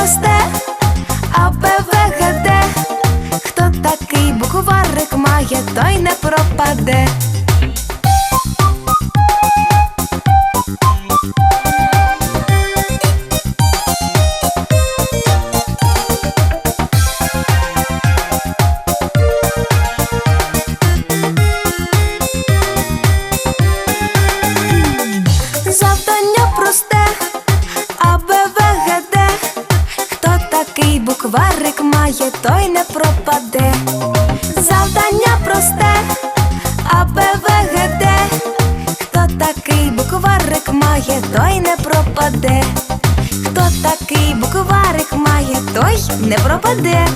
просте, А, Б, В, Г, Д. Хто такий букварик має, той не пропаде. Букварик має, той не пропаде. Завдання просте, А, Б, В, Г, Д. Хто такий букварик має, той не пропаде. Хто такий букварик має, той не пропаде.